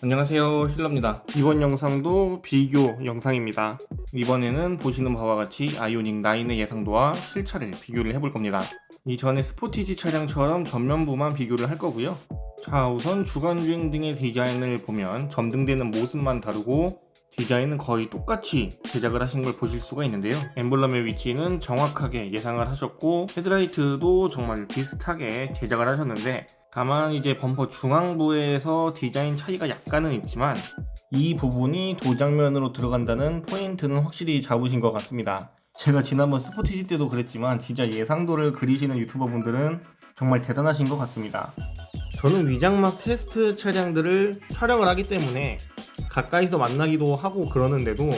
안녕하세요 힐러입니다. 이번 영상도 비교 영상입니다. 이번에는 보시는 바와 같이 아이오닉 9의 예상도와 실차를 비교를 해볼 겁니다. 이전에 스포티지 차량처럼 전면부만 비교를 할 거고요. 자 우선 주간주행 등의 디자인을 보면 점등되는 모습만 다르고 디자인은 거의 똑같이 제작을 하신 걸 보실 수가 있는데요. 엠블럼의 위치는 정확하게 예상을 하셨고 헤드라이트도 정말 비슷하게 제작을 하셨는데 다만 이제 범퍼 중앙부에서 디자인 차이가 약간은 있지만 이 부분이 도장면으로 들어간다는 포인트는 확실히 잡으신 것 같습니다. 제가 지난번 스포티지 때도 그랬지만 진짜 예상도를 그리시는 유튜버 분들은 정말 대단하신 것 같습니다. 저는 위장막 테스트 차량들을 촬영을 하기 때문에 가까이서 만나기도 하고 그러는데도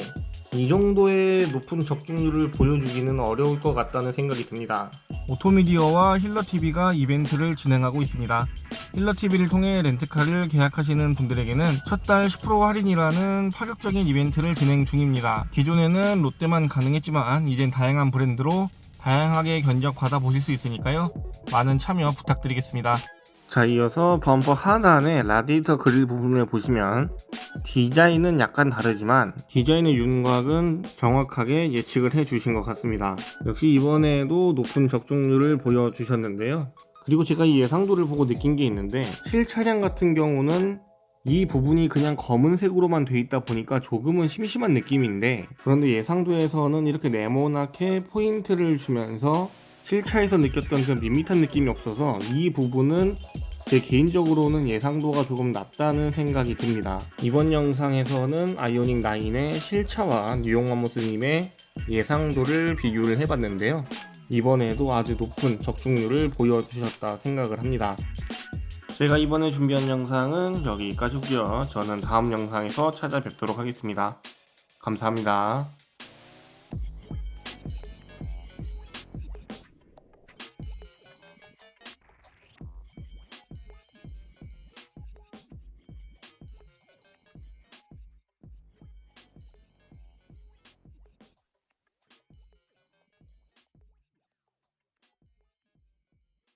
이 정도의 높은 적중률을 보여주기는 어려울 것 같다는 생각이 듭니다. 오토미디어와 힐러TV가 이벤트를 진행하고 있습니다. 힐러TV를 통해 렌트카를 계약하시는 분들에게는 첫 달 10% 할인이라는 파격적인 이벤트를 진행 중입니다. 기존에는 롯데만 가능했지만 이젠 다양한 브랜드로 다양하게 견적 받아보실 수 있으니까요. 많은 참여 부탁드리겠습니다. 자, 이어서 범퍼 하단의 라디에이터 그릴 부분을 보시면 디자인은 약간 다르지만 디자인의 윤곽은 정확하게 예측을 해 주신 것 같습니다. 역시 이번에도 높은 적중률을 보여주셨는데요. 그리고 제가 이 예상도를 보고 느낀 게 있는데 실차량 같은 경우는 이 부분이 그냥 검은색으로만 돼 있다 보니까 조금은 심심한 느낌인데 그런데 예상도에서는 이렇게 네모나게 포인트를 주면서 실차에서 느꼈던 그 밋밋한 느낌이 없어서 이 부분은 제 개인적으로는 예상도가 조금 낮다는 생각이 듭니다. 이번 영상에서는 아이오닉 9의 실차와 뉴용마모스님의 예상도를 비교를 해봤는데요. 이번에도 아주 높은 적중률을 보여주셨다 생각을 합니다. 제가 이번에 준비한 영상은 여기까지고요. 저는 다음 영상에서 찾아뵙도록 하겠습니다. 감사합니다.